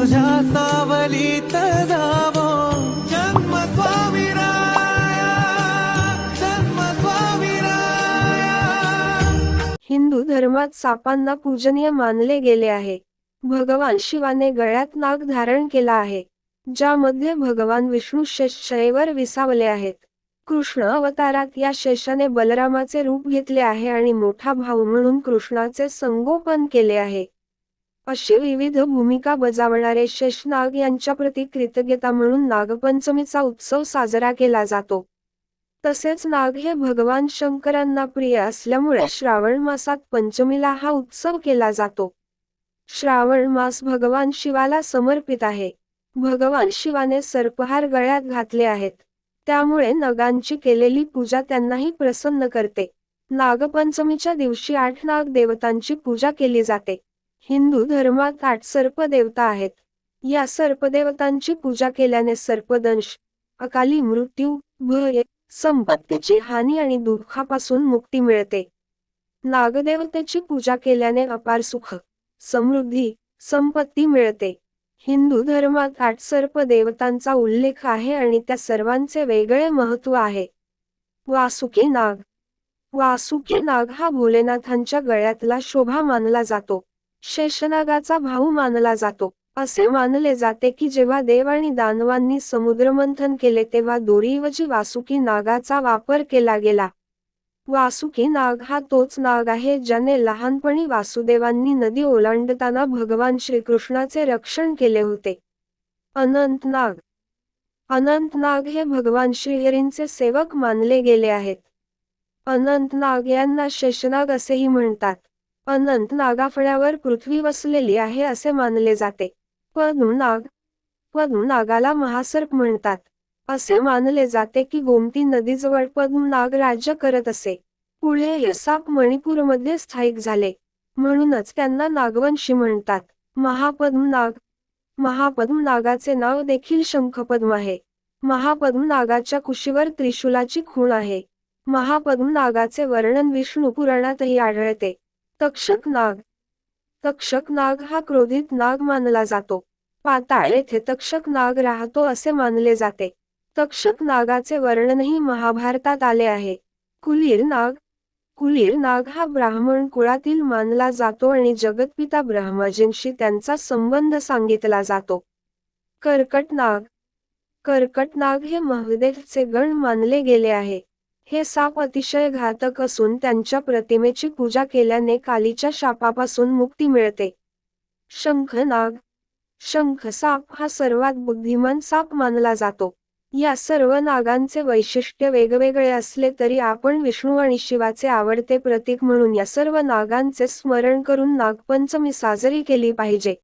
तुझ्या सावलीत जावो. जन्म स्वामी जन्म स्वामी हिंदू धर्मात सापांना पूजनीय मानले गेले आहे. भगवान शिवाने गळ्यात नाग धारण केला आहे ज्यामध्ये भगवान विष्णू शेषशयेवर विसावले आहेत. कृष्ण अवतारात या शेषाने बलरामाचे रूप घेतले आहे आणि मोठा भाऊ म्हणून कृष्णाचे संगोपन केले आहे. अशी विविध भूमिका बजावणारे शेषनाग यांच्या प्रती कृतज्ञता म्हणून नागपंचमीचा उत्सव साजरा केला जातो. तसेच नाग हे भगवान शंकरांना प्रिय असल्यामुळे श्रावण मासात पंचमीला हा उत्सव केला जातो. श्रावण मास भगवान शिवाला समर्पित आहे. भगवान शिवाने सर्पहार गळ्यात घातले आहेत. त्यामुळे नगांची केलेली पूजा त्यांनाही प्रसन्न करते. नागपंचमीच्या दिवशी आठ नाग देवतांची पूजा केली जाते. हिंदू धर्मात आठ सर्प देवता आहेत. या सर्पदेवतांची पूजा केल्याने सर्पदंश अकाली मृत्यू भय संपत्तीची हानी आणि दुःखापासून मुक्ती मिळते. नागदेवतेची पूजा केल्याने अपार सुख समृद्धी संपत्ती मिळते. हिंदू धर्मात आठ सर्प देवतांचा उल्लेख आहे आणि त्या सर्वांचे वेगळे महत्त्व आहे. वासुकी नाग. वासुकी नाग हा भोलेनाथांच्या गळ्यातला शोभा मानला जातो. शेषनागाचा भाऊ मानला जातो. असे मानले जाते की जेव्हा देव आणि दानवांनी समुद्रमंथन केले तेव्हा दोरीऐवजी वासुकी नागाचा वापर केला गेला. वासुकी नाग हा तोच नाग आहे ज्याने लहानपणी वासुदेवांनी नदी ओलांडताना भगवान श्रीकृष्णाचे रक्षण केले होते. अनंत नाग. अनंत नाग हे भगवान श्रीहरींचे सेवक मानले गेले आहेत. अनंत नाग यांना शेषनाग असेही म्हणतात. अनंत नागाफळ्यावर पृथ्वी वसलेली आहे असे मानले जाते. पद्मनाग पद्मनागाला महासर्प म्हणतात. असे मानले जाते की गोमती नदीजवळ पद्मनाग राज्य करत असे. पुढे यसाप मणिपूरमध्ये स्थायिक झाले. म्हणूनच त्यांना नागवंशी म्हणतात. महापद्मनाग महापद्मनागाचे नाव देखील शंखपद्म आहे. महापद्मनागाच्या कुशीवर त्रिशूलाची खूण आहे. महापद्मनागाचे वर्णन विष्णू पुराणातही आढळते. तक्षक नाग. तक्षक नाग हा क्रोधित नाग मानला जातो. पाताळ येथे तक्षक नाग राहतो असे मानले जाते. तक्षक नागाचे वर्णनही महाभारतात आले आहे. कुलीर नाग. कुलीर नाग हा ब्राह्मण कुळातील मानला जातो आणि जगतपिता ब्रह्माजींशी त्यांचा संबंध सांगितला जातो. कर्कट नाग. कर्कट नाग हे महदेवचे गण मानले गेले आहे. हे साप अतिशय घातक असून त्यांच्या प्रतिमेची पूजा केल्याने कालीच्या शापापासून मुक्ती मिळते. शंखनाग शंख साप हा सर्वात बुद्धिमान साप मानला जातो. या सर्व नागांचे वैशिष्ट्य वेगवेगळे असले तरी आपण विष्णू आणि शिवाचे आवडते प्रतीक म्हणून या सर्व नागांचे स्मरण करून नागपंचमी साजरी केली पाहिजे.